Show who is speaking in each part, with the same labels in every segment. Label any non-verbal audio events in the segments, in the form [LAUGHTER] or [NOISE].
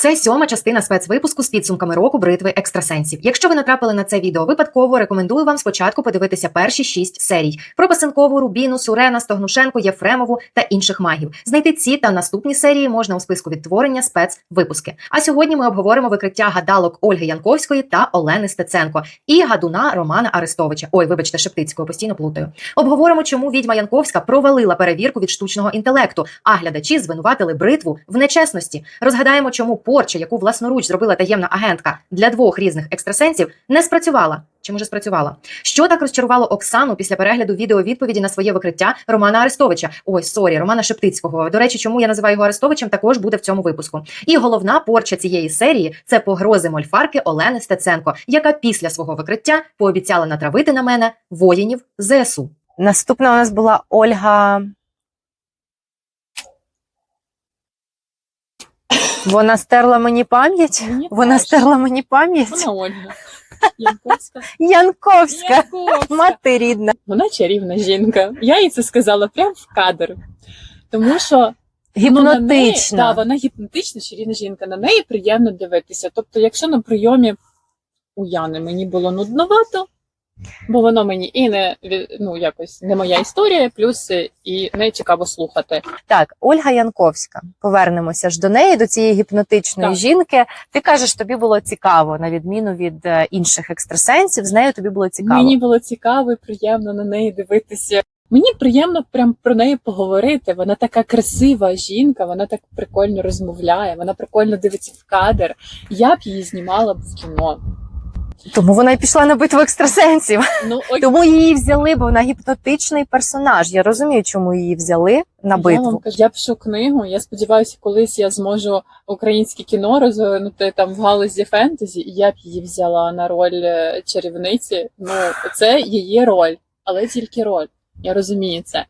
Speaker 1: Це сьома частина спецвипуску з підсумками року бритви екстрасенсів. Якщо ви натрапили на це відео випадково, рекомендую вам спочатку подивитися перші шість серій про Пасенкову, Рубіну, Сурена, Стогнушенко, Єфремову та інших магів. Знайти ці та наступні серії можна у списку відтворення спецвипуски. А сьогодні ми обговоримо викриття гадалок Ольги Янковської та Олени Стеценко і гадуна Романа Арестовича. Ой, вибачте, Шептицького постійно плутаю. Обговоримо, чому відьма Янковська провалила перевірку від штучного інтелекту, а глядачі звинуватили бритву в нечесності. Розгадаємо, чому порча, яку власноруч зробила таємна агентка для двох різних екстрасенсів, не спрацювала. Чи може спрацювала? Що так розчарувало Оксану після перегляду відео відповіді на своє викриття Романа Арестовича? Ой, сорі, Романа Шептицького. До речі, чому я називаю його Арестовичем, також буде в цьому випуску. І головна порча цієї серії це погрози мольфарки Олени Стеценко, яка після свого викриття пообіцяла натравити на мене воїнів ЗСУ.
Speaker 2: Наступна у нас була Ольга. Вона стерла мені пам'ять.
Speaker 3: Мені
Speaker 2: Вона
Speaker 3: теж.
Speaker 2: стерла мені пам'ять.
Speaker 3: Вона Ольга. [LAUGHS] Янковська.
Speaker 2: Янковська,
Speaker 3: Янковська.
Speaker 2: мати рідна.
Speaker 3: Вона чарівна жінка. Я їй це сказала прямо в кадр. Тому що ну, на неї,
Speaker 2: Гіпнотична.
Speaker 3: да, вона гіпнотична, чарівна жінка. На неї приємно дивитися. Тобто, якщо на прийомі у Яни мені було нудновато, бо воно мені і не ну, якось не моя історія, плюс е, і не цікаво слухати.
Speaker 2: Так, Ольга Янковська. Повернемося ж до неї, до цієї гіпнотичної
Speaker 3: Так.
Speaker 2: жінки. Ти кажеш, тобі було цікаво, на відміну від е, інших екстрасенсів. З нею тобі було цікаво.
Speaker 3: Мені було цікаво і приємно на неї дивитися. Мені приємно прям про неї поговорити. Вона така красива жінка, вона так прикольно розмовляє, вона прикольно дивиться в кадр. Я б її знімала б в кіно.
Speaker 2: Тому вона й пішла на битву екстрасенсів.
Speaker 3: Ну [LAUGHS] ой,
Speaker 2: Тому її взяли, бо вона гіпнотичний персонаж. Я розумію, чому її взяли на
Speaker 3: я вам
Speaker 2: битву.
Speaker 3: кажу, я пишу книгу. Я сподіваюся, колись я зможу українське кіно розвинути там в галузі фентезі, і я б її взяла на роль е, чарівниці. Ну, це її роль, але тільки роль. Я розумію це.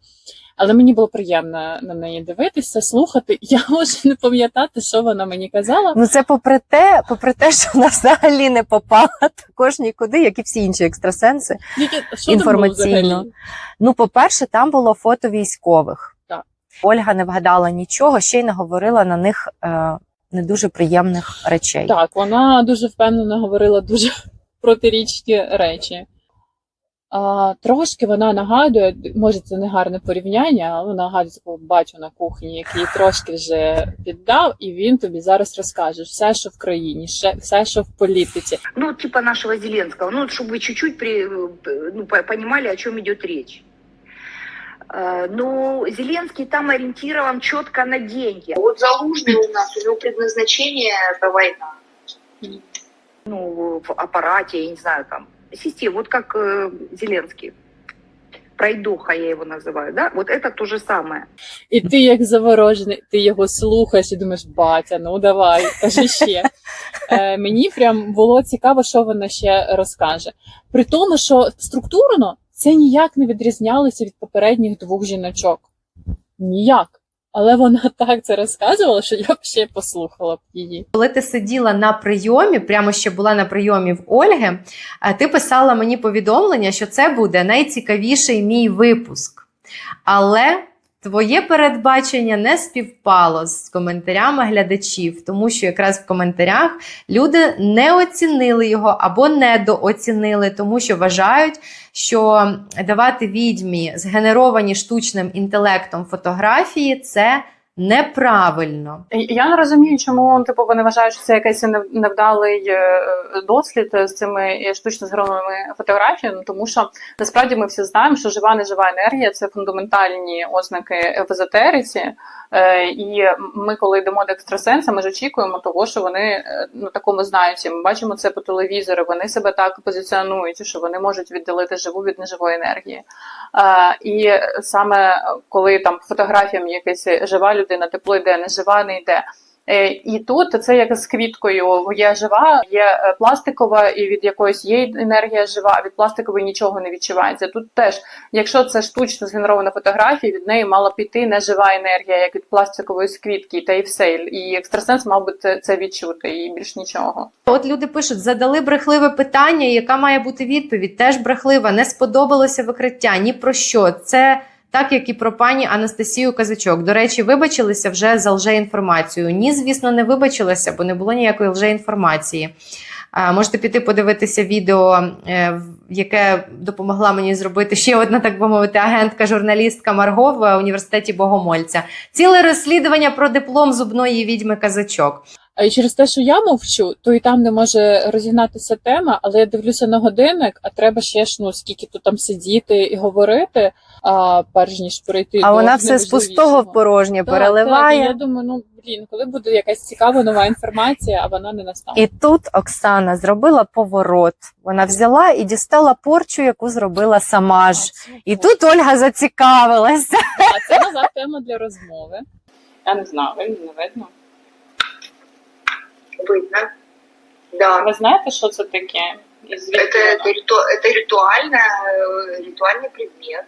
Speaker 3: Але мені було приємно на неї дивитися, слухати. [LAUGHS] Я можу не пам'ятати, що вона мені казала.
Speaker 2: Ну це попри те, попри те, що вона взагалі не попала також нікуди, як і всі інші екстрасенси.
Speaker 3: Що
Speaker 2: Інформаційно. Ну, по-перше, там було фото військових.
Speaker 3: Так.
Speaker 2: Ольга не вгадала нічого, ще й наговорила на них е, не дуже приємних речей.
Speaker 3: Так, вона дуже впевнено говорила дуже [LAUGHS] протирічні речі. А, трошки вона нагадує, може, це не гарне порівняння, але вона нагадує такого батю на кухні, який трошки вже піддав, і він тобі зараз розкаже все, що в країні, ще- все, що в політиці.
Speaker 4: ну, типа нашего Зеленского, ну, чтобы вы чуть-чуть при, ну, по- понимали, о чем идет речь. Э, Ну, Зеленский там ориентирован четко на деньги.
Speaker 5: Вот Залужный у нас, у него предназначение – это война.
Speaker 4: Ну, в аппарате, я не знаю, там, система, вот как э, Зеленский. Пройдоха я его называю, да? Вот это то же самое.
Speaker 3: І ти, як заворожений, ти його слухаєш і думаєш, батя, ну давай, кажи ще. [LAUGHS] Е, мені прям було цікаво, що вона ще розкаже. При тому, що структурно це ніяк не відрізнялося від попередніх двох жіночок. Ніяк. Але вона [LAUGHS] так це розказувала, що я б ще послухала б її.
Speaker 1: Коли ти сиділа на прийомі, прямо ще була на прийомі в Ольги, е, ти писала мені повідомлення, що це буде найцікавіший мій випуск. Але твоє передбачення не співпало з коментарями глядачів, тому що якраз в коментарях люди не оцінили його або недооцінили, тому що вважають, що давати відьмі згенеровані штучним інтелектом фотографії це неправильно.
Speaker 6: Я не розумію, чому типу вони вважають, що це якийсь невдалий е, дослід з цими е, штучно зробленими фотографіями, тому що насправді ми всі знаємо, що жива нежива енергія це фундаментальні ознаки в езотериці. Е, І ми, коли йдемо до екстрасенса, ми ж очікуємо того, що вони е, ну такому знаються. Ми бачимо це по телевізору. Вони себе так позиціонують, що вони можуть відділити живу від неживої енергії. Е, І саме коли там фотографіям якась жива людина, тепло йде, не жива, не йде. Е, І тут це як з квіткою. Є жива, є е, пластикова, і від якоїсь є енергія жива, а від пластикової нічого не відчувається. Тут теж, якщо це штучно згенерована фотографія, від неї мала піти нежива енергія, як від пластикової з квітки, та й все. І екстрасенс мав би це, це відчути, і більш нічого.
Speaker 1: От люди пишуть, задали брехливе питання, яка має бути відповідь. Теж брехлива, не сподобалося викриття ні про що. Це так як і про пані Анастасію Казачок. До речі, вибачилися вже за лжеінформацію. Ні, звісно, не вибачилася, бо не було ніякої лжеінформації. Можете піти подивитися відео, е, яке допомогла мені зробити ще одна, так би мовити, агентка, журналістка Марго в університеті Богомольця. Ціле розслідування про диплом зубної відьми казачок.
Speaker 3: А і через те, що я мовчу, то і там не може розігнатися тема, але я дивлюся на годинник, а треба ще ж ну скільки тут там сидіти і говорити, а, перш ніж перейти
Speaker 2: А
Speaker 3: до
Speaker 2: вона все з пустого в порожнє
Speaker 3: Так, Так,
Speaker 2: переливає.
Speaker 3: я думаю, ну блін, коли буде якась цікава нова інформація, а вона не настане.
Speaker 2: І тут Оксана зробила поворот. Вона взяла і дістала порчу, яку зробила сама ж. І тут Ольга зацікавилася.
Speaker 3: А це назад тема для розмови. Я не знаю, не видно
Speaker 5: Видно. Да.
Speaker 3: Ви знаєте, що це таке? І звідки
Speaker 5: Это, это,
Speaker 3: воно?
Speaker 5: риту, это ритуально, э, ритуальный предмет.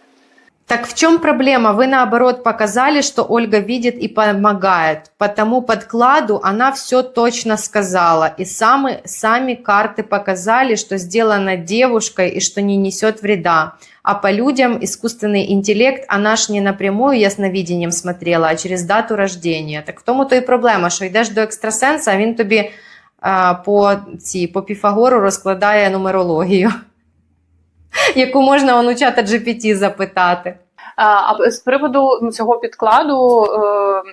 Speaker 1: Так в чем проблема? Вы наоборот показали, что Ольга видит и помогает. По тому подкладу она все точно сказала. И сами, сами карты показали, что сделано девушкой и что не несет вреда. А по людям искусственный интеллект, она ж не напрямую ясновидением смотрела, а через дату рождения. Так в тому то і проблема, що йдеш до екстрасенса, а він тобі а, по, ці, по Піфагору розкладає нумерологію, [LAUGHS] яку можна он у чата GPT запитати.
Speaker 6: А, А з приводу цього підкладу, е,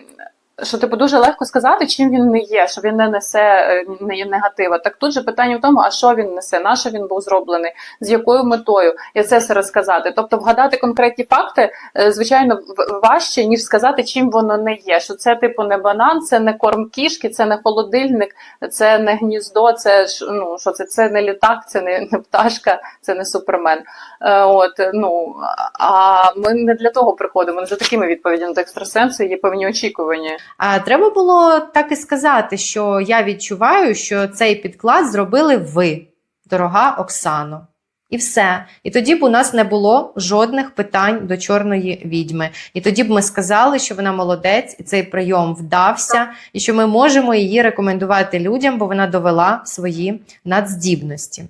Speaker 6: що типу дуже легко сказати, чим він не є, що він не несе е, не- негатива. Так тут же питання в тому, а що він несе, на що він був зроблений, з якою метою, і це все розказати. Тобто, вгадати конкретні факти, е, звичайно, важче, ніж сказати, чим воно не є. Що це типу не банан, це не корм кішки, це не холодильник, це не гніздо, це ну що це, це не літак, це не, не пташка, це не супермен. Е, От ну а ми не для того приходимо, не за такими відповідями до екстрасенсу є певні очікування.
Speaker 1: А треба було так і сказати, що я відчуваю, що цей підклад зробили ви, дорога Оксано. І все. І тоді б у нас не було жодних питань до чорної відьми. І тоді б ми сказали, що вона молодець, і цей прийом вдався, і що ми можемо її рекомендувати людям, бо вона довела свої надздібності.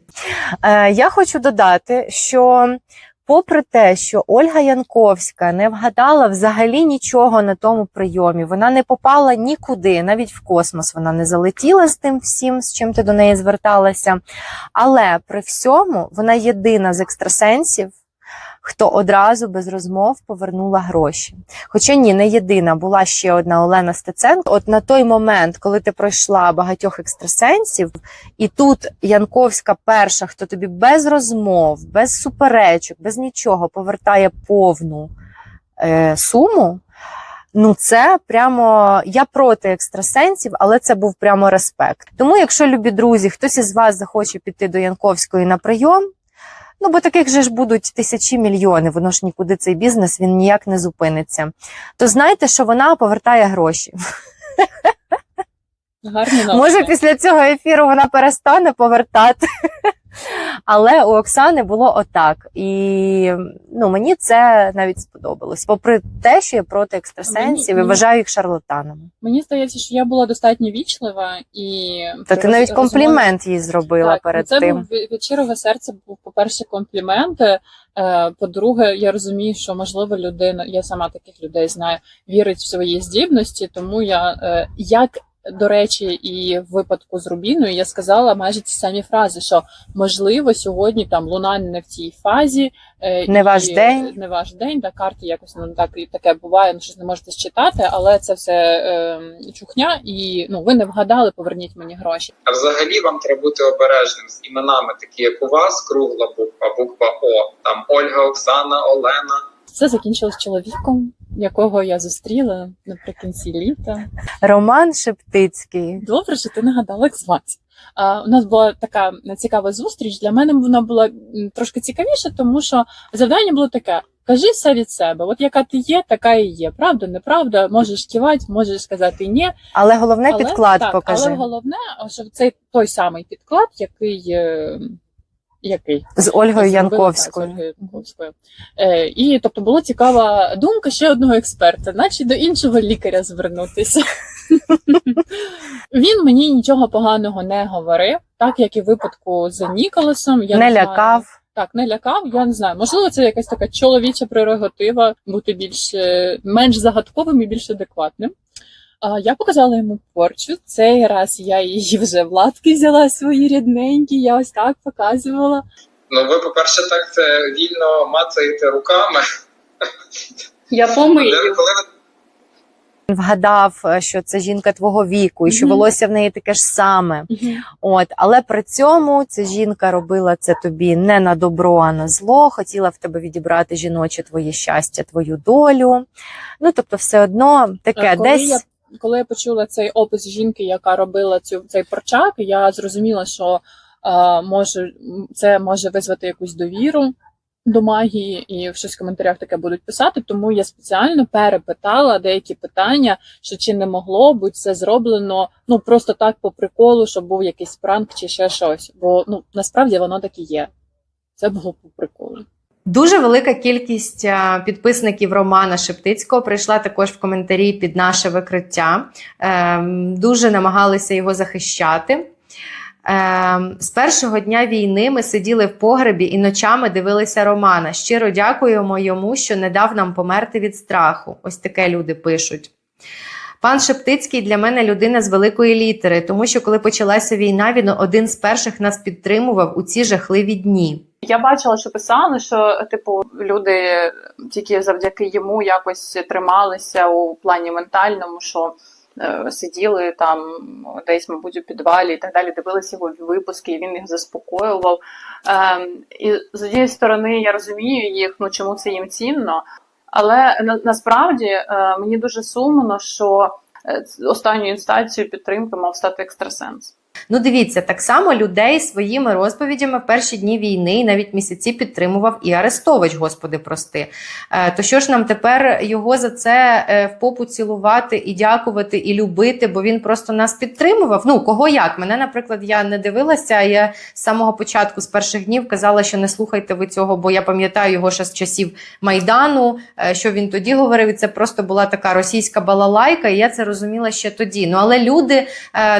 Speaker 2: Е, Я хочу додати, що попри те, що Ольга Янковська не вгадала взагалі нічого на тому прийомі, вона не попала нікуди, навіть в космос вона не залетіла з тим всім, з чим ти до неї зверталася. Але при всьому вона єдина з екстрасенсів. Хто одразу без розмов повернула гроші. Хоча ні, не єдина, була ще одна Олена Стеценко. От на той момент, коли ти пройшла багатьох екстрасенсів, і тут Янковська перша, хто тобі без розмов, без суперечок, без нічого повертає повну е, суму. Ну, це прямо я проти екстрасенсів, але це був прямо респект. Тому, якщо любі друзі, хтось із вас захоче піти до Янковської на прийом. Ну, бо таких же ж будуть тисячі мільйони, воно ж нікуди цей бізнес він ніяк не зупиниться. То знайте, що вона повертає гроші.
Speaker 3: Новини.
Speaker 2: Може, після цього ефіру вона перестане повертати. Але у Оксани було отак. І ну, мені це навіть сподобалось. Попри те, що я проти екстрасенсів і
Speaker 3: Мені-
Speaker 2: вважаю їх шарлатанами.
Speaker 3: Мені здається, що я була достатньо вічлива і
Speaker 2: Та ти навіть комплімент їй зробила
Speaker 3: Так,
Speaker 2: перед
Speaker 3: це
Speaker 2: тим.
Speaker 3: був від щирого серця. Був по-перше, комплімент. Е, По-друге, я розумію, що можливо людина, я сама таких людей знаю, вірить в свої здібності. Тому я е, як до речі, і в випадку з Рубіною я сказала майже ті самі фрази, що можливо сьогодні там луна не в цій фазі, е,
Speaker 2: Не
Speaker 3: і,
Speaker 2: ваш день.
Speaker 3: не ваш день. Та карти якось ну так і таке буває, ну щось не можете считати, але це все е, чухня, і ну ви не вгадали, поверніть мені гроші.
Speaker 7: А взагалі вам треба бути обережним з іменами, такі як у вас, кругла буква, буква О, там Ольга, Оксана, Олена.
Speaker 3: Все закінчилось чоловіком, якого я зустріла наприкінці літа.
Speaker 2: Роман Шептицький.
Speaker 3: Добре, що ти нагадала, як звати. А, у нас була така цікава зустріч. Для мене вона була трошки цікавіша, тому що завдання було таке: кажи все від себе. От яка ти є, така і є. Правда, неправда, можеш кивати, можеш сказати ні.
Speaker 2: Але головне
Speaker 3: але,
Speaker 2: підклад
Speaker 3: так,
Speaker 2: покажи.
Speaker 3: Але головне, що це той самий підклад, який. Який
Speaker 2: З Ольгою Янковською.
Speaker 3: так, з Ольгою Янковською. Е, і тобто була цікава думка ще одного експерта, наче до іншого лікаря звернутися. Він мені нічого поганого не говорив, так як і в випадку з Ніколасом. Я
Speaker 2: не
Speaker 3: знаю-
Speaker 2: лякав.
Speaker 3: так не лякав. Я не знаю, можливо, це якась така чоловіча прерогатива бути більш е, менш загадковим і більш адекватним. А я показала йому порчу. Цей раз я її вже в лапки взяла свої рідненькі. Я ось так показувала.
Speaker 7: Ну, ви, по-перше, так це вільно мацаєте руками.
Speaker 6: Я помию.
Speaker 2: Він вгадав, е, що це жінка твого віку, і що
Speaker 3: Мгм.
Speaker 2: волосся в неї таке ж саме. От, але при цьому ця жінка робила це тобі не на добро, а на зло. Хотіла в тебе відібрати жіноче твоє щастя, твою долю. Ну тобто, все одно таке
Speaker 3: Е, коли
Speaker 2: десь.
Speaker 3: я коли я почула цей опис жінки, яка робила цю цей порчак, я зрозуміла, що е, може це може визвати якусь довіру до магії, і щось в коментарях таке будуть писати. Тому я спеціально перепитала деякі питання, що чи не могло бути це зроблено ну просто так по приколу, щоб був якийсь пранк чи ще щось. Бо ну насправді воно так і є. Це було по приколу.
Speaker 1: Дуже велика кількість підписників Романа Шептицького прийшла також в коментарі під наше викриття. Ем, дуже намагалися його захищати. Ем, з першого дня війни ми сиділи в погребі і ночами дивилися Романа. Щиро дякуємо йому, що не дав нам померти від страху. Ось таке люди пишуть. Пан Шептицький для мене людина з великої літери, тому що коли почалася війна, він один з перших нас підтримував у ці жахливі дні.
Speaker 6: Я бачила, що писали, що типу люди тільки завдяки йому якось трималися у плані ментальному, що е, сиділи там десь, мабуть, у підвалі і так далі, дивилися його випуски, і він їх заспокоював. Е, і з однієї сторони я розумію їх, ну чому це їм цінно. Але на, насправді е, мені дуже сумно, що е, останньою інстанцією підтримки мав стати екстрасенс.
Speaker 1: Ну, дивіться, так само людей своїми розповідями в перші дні війни і навіть місяці підтримував і Арестович, господи, прости. Е, то що ж нам тепер його за це е, в попу цілувати і дякувати, і любити, бо він просто нас підтримував? Ну, кого як? Мене, наприклад, я не дивилася. Я з самого початку, з перших днів, казала, що не слухайте ви цього, бо я пам'ятаю його ще з часів Майдану, е, що він тоді говорив, і це просто була така російська балалайка, і я це розуміла ще тоді. Ну, але люди,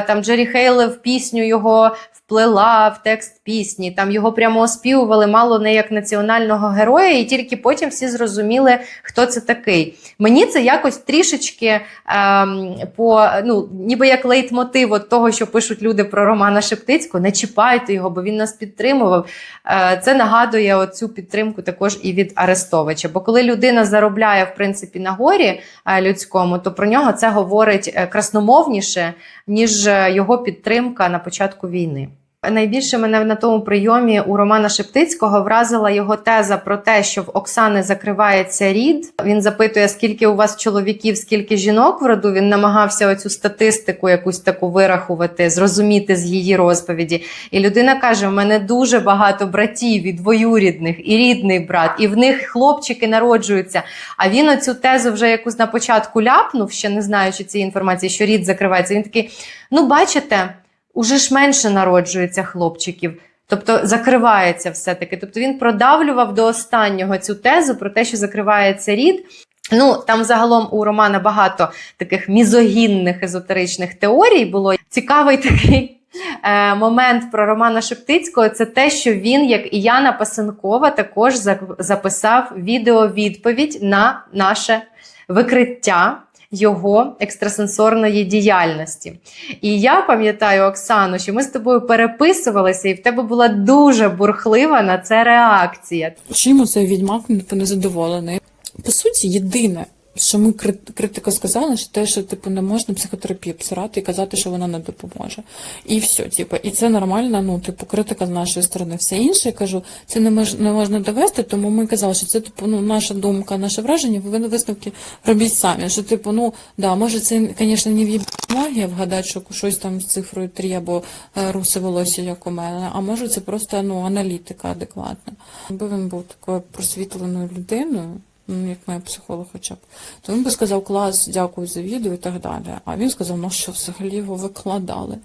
Speaker 1: там Джері Хейле в пісню його вплела в текст пісні, там його прямо оспівували мало не як національного героя, і тільки потім всі зрозуміли, хто це такий. Мені це якось трішечки ем, по ну, ніби як лейтмотив от того, що пишуть люди про Романа Шептицького, не чіпайте його, бо він нас підтримував. Е, це нагадує оцю підтримку також і від Арестовича. Бо коли людина заробляє в принципі на горі е, людському, то про нього це говорить е, красномовніше, ніж е, його підтримка на початку війни. Найбільше мене на тому прийомі у Романа Шептицького вразила його теза про те, що в Оксани закривається рід. Він запитує, скільки у вас чоловіків, скільки жінок в роду. Він намагався оцю статистику якусь таку вирахувати, зрозуміти з її розповіді. І людина каже: у мене дуже багато братів і двоюрідних, і рідний брат, і в них хлопчики народжуються. А він оцю тезу вже якусь на початку ляпнув, ще не знаючи цієї інформації, що рід закривається. Він такий: ну, бачите, уже ж менше народжується хлопчиків. Тобто закривається все-таки. Тобто він продавлював до останнього цю тезу про те, що закривається рід. Ну, там загалом у Романа багато таких мізогінних езотеричних теорій було. Цікавий такий е, момент про Романа Шептицького це те, що він, як і Яна Пасенкова, також записав відеовідповідь на наше викриття його екстрасенсорної діяльності. І я пам'ятаю, Оксану, що ми з тобою переписувалися, і в тебе була дуже бурхлива на це реакція.
Speaker 8: Чим цей відьмак не незадоволений? По суті, єдине, що ми крит- критика сказали, що те, що типу не можна психотерапію псирати і казати, що вона не допоможе. І все, типу, і це нормально, ну, типу, критика з нашої сторони. Все інше, я кажу, це не мож, не можна довести, тому ми казали, що це типу, ну, наша думка, наше враження, ви висновки робіть самі. Що, типу, ну, да, може, це, звісно, не в магія вгадати, що щось там з цифрою 3 або е, русе волосся, як у мене, а може це просто ну, аналітика адекватна. Якби він був такою просвітленою людиною, як моя психолог хоча б, то він би сказав клас, дякую за відео і так далі. А він сказав, ну що взагалі його викладали.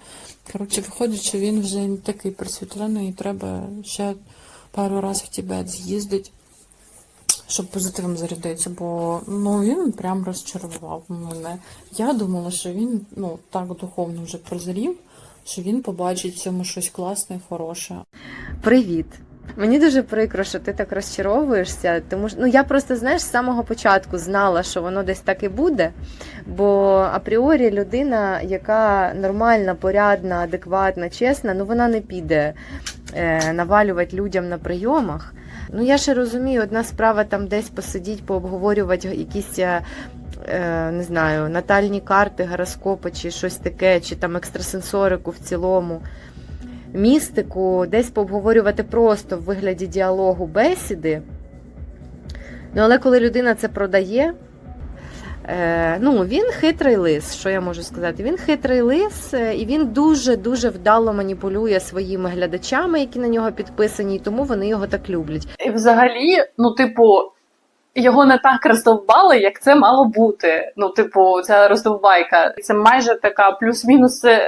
Speaker 8: Коротше, виходить, що він вже не такий просвітлений, і треба ще пару разів в Тібет з'їздить, щоб позитивом зарядитися, бо ну він прям розчарував мене. Я думала, що він ну так духовно вже прозрів, що він побачить цьому щось класне і хороше.
Speaker 1: Привіт!
Speaker 9: Мені дуже прикро, що ти так розчаровуєшся, тому що ну я просто знаєш з самого початку знала, що воно десь так і буде. Бо апріорі людина, яка нормальна, порядна, адекватна, чесна, ну вона не піде е, навалювати людям на прийомах. Ну я ще розумію, одна справа там десь посидіть, пообговорювати якісь. е, е, Не знаю, натальні карти, гороскопи чи щось таке, чи там екстрасенсорику в цілому містику десь пообговорювати просто в вигляді діалогу бесіди. Ну, але коли людина це продає, е, ну, він хитрий лис, що я можу сказати? Він хитрий лис, е, і він дуже-дуже вдало маніпулює своїми глядачами, які на нього підписані, і тому вони його так люблять.
Speaker 3: І взагалі, ну, типу, його не так роздовбали, як це мало бути. Ну, типу, ця роздовбайка. Це майже така плюс-мінус. е,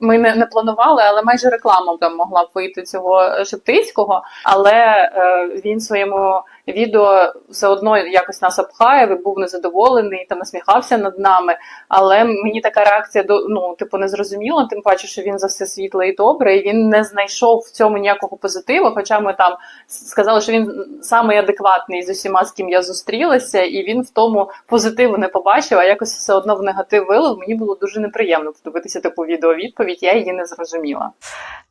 Speaker 3: Ми не, не планували, але майже реклама там могла б вийти цього Шептицького. Але е, він своєму відео все одно якось нас обхає, був незадоволений та насміхався над нами. Але мені така реакція до ну, типу, не зрозуміла, тим паче, що він за все світле і добре, і він не знайшов в цьому ніякого позитиву. Хоча ми там сказали, що він самий адекватний з усіма, з ким я зустрілася, і він в тому позитиву не побачив, а якось все одно в негатив вилив. Мені було дуже неприємно подивитися таку відеовідповідь, я її не зрозуміла.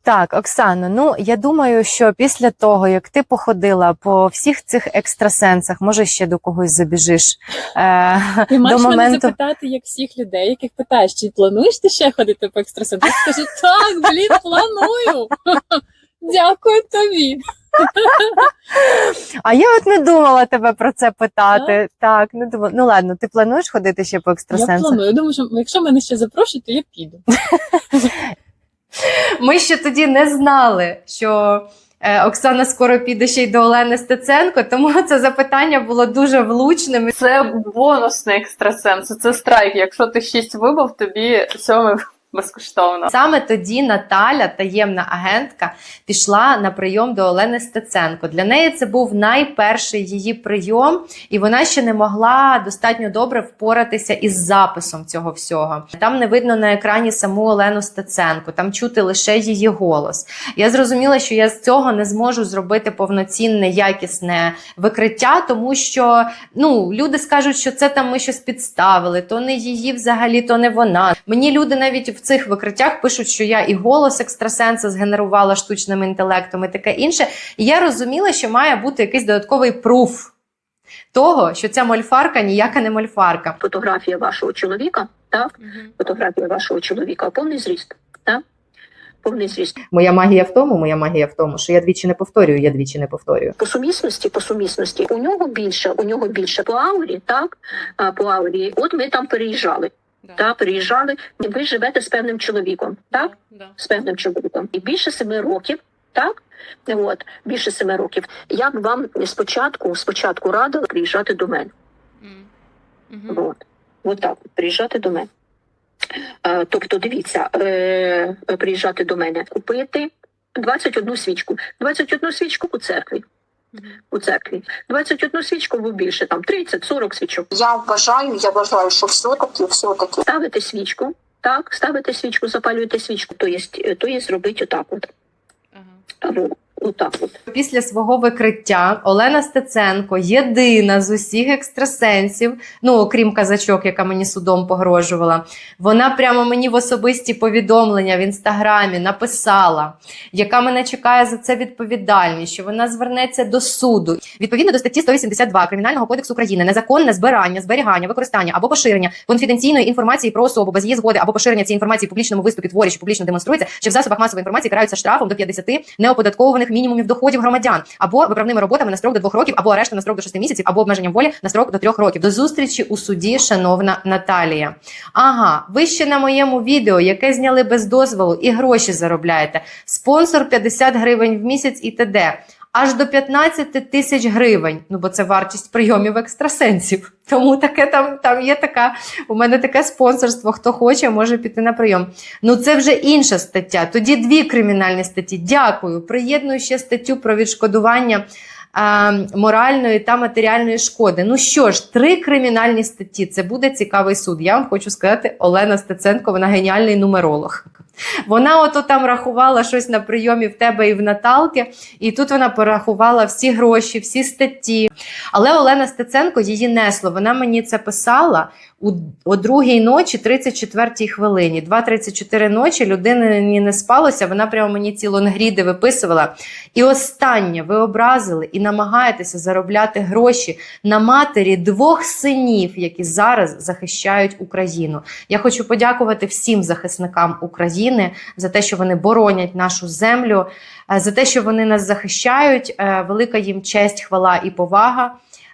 Speaker 9: Так, Оксано, ну я думаю, що після того, як ти походила по всіх цих екстрасенсах, може ще до когось забіжиш. Е,
Speaker 10: Ти
Speaker 9: до
Speaker 10: маєш мене запитати, як всіх людей, яких питаєш, чи плануєш ти ще ходити по екстрасенсу? Я скажу, так, блін, планую. [LAUGHS] Дякую тобі.
Speaker 9: А я от не думала тебе про це питати. Так, не думала. Ну ладно, ти плануєш ходити ще по
Speaker 10: Я планую. Я думаю, що якщо мене ще запрошують, то я піду. [LAUGHS]
Speaker 1: Ми ще тоді не знали, що Оксана скоро піде ще й до Олени Стеценко, тому [LAUGHS] це запитання було дуже влучним.
Speaker 3: Це бонусний екстрасенс, це страйк. Якщо ти шість вибив, тобі сьомий безкоштовно.
Speaker 1: Саме тоді Наталя, таємна агентка, пішла на прийом до Олени Стеценко. Для неї це був найперший її прийом, і вона ще не могла достатньо добре впоратися із записом цього всього. Там не видно на екрані саму Олену Стеценко, там чути лише її голос. Я зрозуміла, що я з цього не зможу зробити повноцінне, якісне викриття, тому що ну люди скажуть, що це там ми щось підставили, то не її взагалі, то не вона. Мені люди навіть в цих викриттях пишуть, що я і голос екстрасенса згенерувала штучним інтелектом, і таке інше. І я розуміла, що має бути якийсь додатковий пруф того, що ця мольфарка ніяка не мольфарка.
Speaker 11: фотографія вашого чоловіка, так? Фотографія вашого чоловіка, повний зріст, так? Повний зріст.
Speaker 1: Моя магія в тому, моя магія в тому, що я двічі не повторюю, я двічі не повторюю.
Speaker 11: По сумісності, по сумісності, у нього більше, у нього більше по аурі, так? А, по аурі. От ми там переїжджали. Так, переїжджали. Ви живете з певним чоловіком, так? З певним чоловіком. І більше семи років, так? От, більше семи років. Я б вам спочатку, спочатку радила приїжджати до мене. От. От так, приїжджати до мене. Е, тобто, дивіться, е, приїжджати до мене, купити 21 свічку. 21 свічку у церкві. У церкві. 21 свічку або більше, там 30-40 свічок.
Speaker 12: Я вважаю, я вважаю, що все-таки, все-таки
Speaker 11: Ставите свічку, так, ставите свічку, запалюєте свічку, то є, то є зробити отак от. Або отак от.
Speaker 1: Після свого викриття Олена Стеценко єдина з усіх екстрасенсів, ну окрім казачок, яка мені судом погрожувала. Вона прямо мені в особисті повідомлення в інстаграмі написала, яка мене чекає за це відповідальність, що вона звернеться до суду. Відповідно до статті 182 Кримінального кодексу України, незаконне збирання, зберігання, використання або поширення конфіденційної інформації про особу без її згоди або поширення цієї інформації в публічному виступі творі, що публічно демонструється, що в засобах масової інформації караються штрафом до 50 неоподаткованих мінімумів доходів громадян, або виправними роботами на строк до двох років, або арештом на строк до шести місяців, або обмеженням волі на строк до трьох років. До зустрічі у суді, шановна Наталія. Ага, ви ще на моєму відео, яке зняли без дозволу, і гроші заробляєте. Спонсор 50 гривень в місяць і т.д. Аж до 15 тисяч гривень. Ну бо це вартість прийомів екстрасенсів. Тому таке там, там є така. У мене таке спонсорство. Хто хоче, може піти на прийом. Ну це вже інша стаття. Тоді дві кримінальні статті. Дякую. Приєдную ще статтю про відшкодування. Моральної та матеріальної шкоди. Ну що ж, три кримінальні статті. Це буде цікавий суд. Я вам хочу сказати, Олена Стеценко, вона геніальний нумеролог. Вона ото там рахувала щось на прийомі в тебе і в Наталки, і тут вона порахувала всі гроші, всі статті. Але Олена Стеценко її несло. Вона мені це писала у, о другій ночі, 34-й хвилині. 2.34 ночі людині не спалося, вона прямо мені ці лонгріди виписувала. І останнє, ви образили і намагаєтеся заробляти гроші на матері двох синів, які зараз захищають Україну. Я хочу подякувати всім захисникам України за те, що вони боронять нашу землю, е, за те, що вони нас захищають. Е, Велика їм честь, хвала і повага. Е,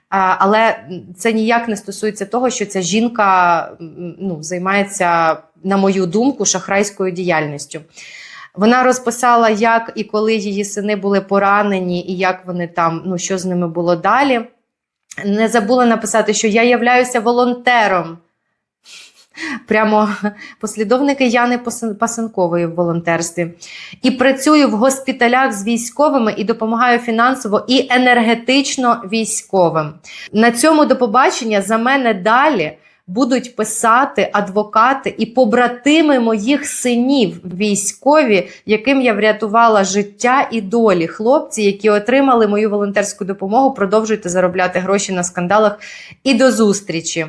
Speaker 1: Але це ніяк не стосується того, що ця жінка ну, займається, на мою думку, шахрайською діяльністю. Вона розписала, як і коли її сини були поранені, і як вони там, ну що з ними було далі. Не забула написати, що я являюся волонтером. Прямо послідовники Яни Пасен- Пасенкової в волонтерстві. І працюю в госпіталях з військовими і допомагаю фінансово і енергетично військовим. На цьому до побачення за мене далі будуть писати адвокати і побратими моїх синів військові, яким я врятувала життя і долі. Хлопці, які отримали мою волонтерську допомогу, продовжуйте заробляти гроші на скандалах. І до зустрічі.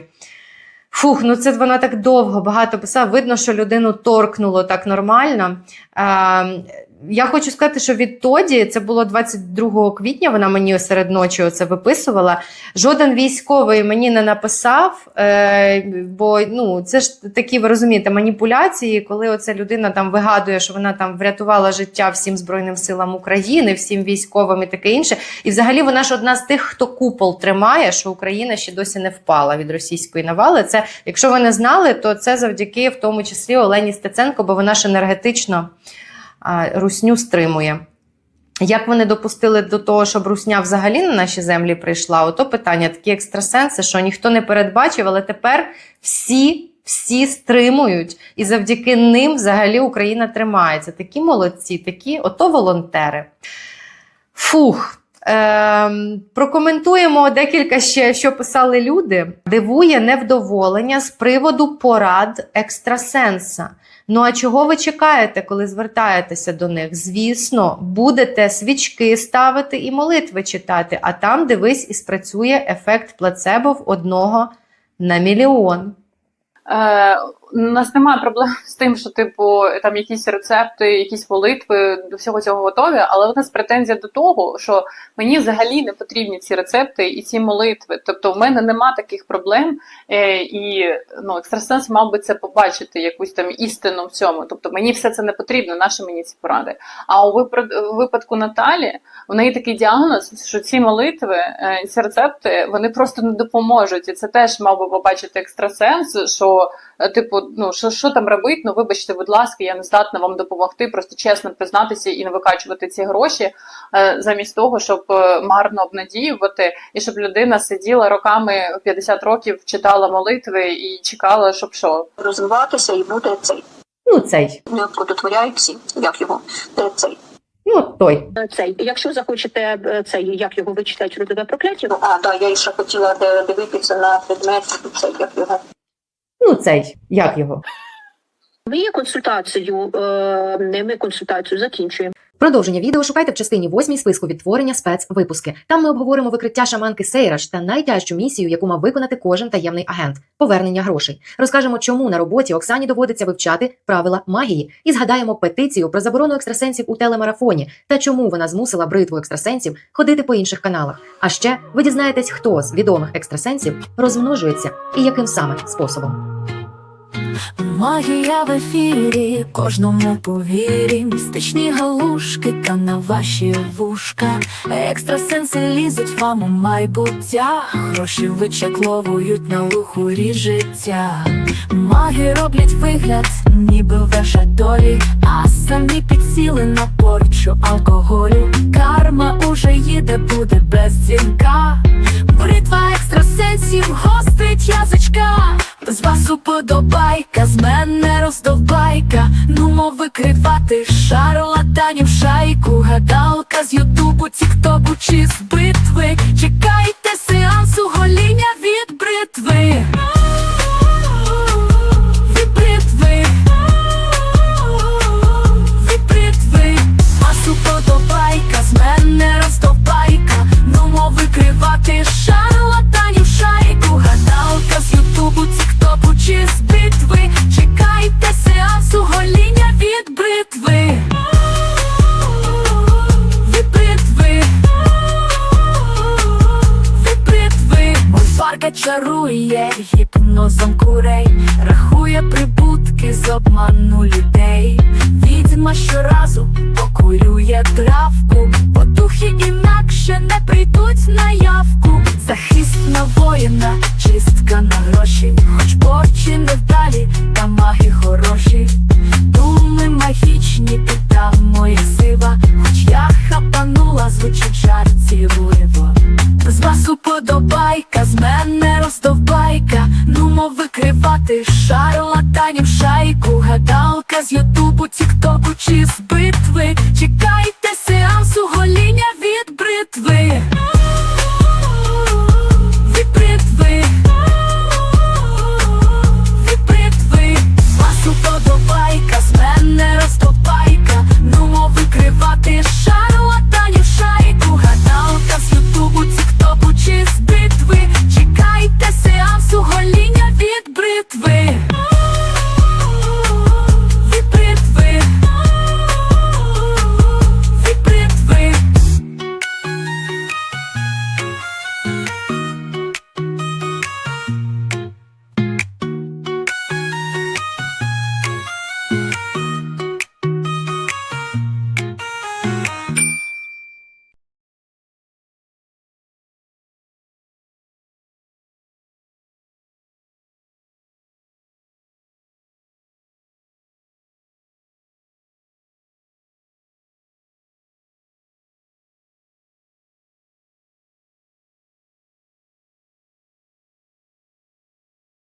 Speaker 1: Фух, ну це вона так довго багато писала. Видно, що людину торкнуло так нормально. Е, я хочу сказати, що відтоді, це було 22 квітня, вона мені серед ночі це виписувала. Жоден військовий мені не написав, е, бо ну, це ж такі, ви розумієте, маніпуляції, коли оця людина там вигадує, що вона там врятувала життя всім Збройним силам України, всім військовим і таке інше. І взагалі вона ж одна з тих, хто купол тримає, що Україна ще досі не впала від російської навали. Це, якщо ви не знали, то це завдяки в тому числі Олені Стеценко, бо вона ж енергетично русню стримує. Як вони допустили до того, щоб русня взагалі на наші землі прийшла? Ото питання, такі екстрасенси, що ніхто не передбачив, але тепер всі, всі стримують, і завдяки ним взагалі Україна тримається. Такі молодці, такі ото волонтери. Фух. Ем, прокоментуємо декілька ще, що писали люди. Дивує невдоволення з приводу порад екстрасенса. Ну а чого ви чекаєте, коли звертаєтеся до них? Звісно, будете свічки ставити і молитви читати, а там дивись і спрацює ефект плацебо в одного на мільйон.
Speaker 3: Е, у нас немає проблем з тим, що типу там якісь рецепти, якісь молитви до всього цього готові, але у нас претензія до того, що мені взагалі не потрібні ці рецепти і ці молитви. Тобто, в мене нема таких проблем, е, і ну екстрасенс мав би це побачити, якусь там істину в цьому. Тобто мені все це не потрібно, наші мені ці поради. А у випад- випадку Наталі у неї такий діагноз, що ці молитви, е, ці рецепти вони просто не допоможуть. І це теж мав би побачити екстрасенс, що е, типу, ну що, що там робити? Ну вибачте, будь ласка, я не здатна вам допомогти. Просто чесно признатися і не викачувати ці гроші, е, замість того, щоб е, марно обнадіювати, і щоб людина сиділа роками 50 років, читала молитви і чекала, щоб що.
Speaker 11: Розвиватися і бути цей.
Speaker 1: Ну, цей.
Speaker 11: Не плодотворяючи, як його е, цей.
Speaker 1: Ну, той.
Speaker 11: Цей, якщо захочете цей, як його вичитати родове прокляття,
Speaker 12: А, так, я ще хотіла дивитися на предмет, це як його.
Speaker 1: Ну, цей. Як його?
Speaker 11: Ми консультацію, е, не ми консультацію закінчуємо.
Speaker 1: Продовження відео шукайте в частині 8 списку відтворення спецвипуски. Там ми обговоримо викриття шаманки Сейраш та найтяжчу місію, яку мав виконати кожен таємний агент повернення грошей. Розкажемо, чому на роботі Оксані доводиться вивчати правила магії, і згадаємо петицію про заборону екстрасенсів у телемарафоні та чому вона змусила бритву екстрасенсів ходити по інших каналах. А ще ви дізнаєтесь, хто з відомих екстрасенсів розмножується і яким саме способом.
Speaker 13: Магія в ефірі, кожному повірі, містичні галушки та на ваші вушка. Екстрасенси лізуть вам у майбуття, гроші вичекловують на лухурі життя. Маги роблять вигляд, ніби ваша долі, а самі підсіли на порчу алкоголю. Карма уже їде, буде без дзвінка. Бритва екстрасенсів язичка. З вас уподобайка, з мене роздовбайка. Нумо викривати шарлатанів шайку. Гадалка з Ютубу, Тіктоку чи з битви. Чекайте сеансу гоління. Від бритви. Чарує гіпнозом курей, рахує прибутки з обману людей. Відьма щоразу покурює травку, бо духи інакше не прийдуть на явку. Захист на воїна, чистка викривати шарлатанів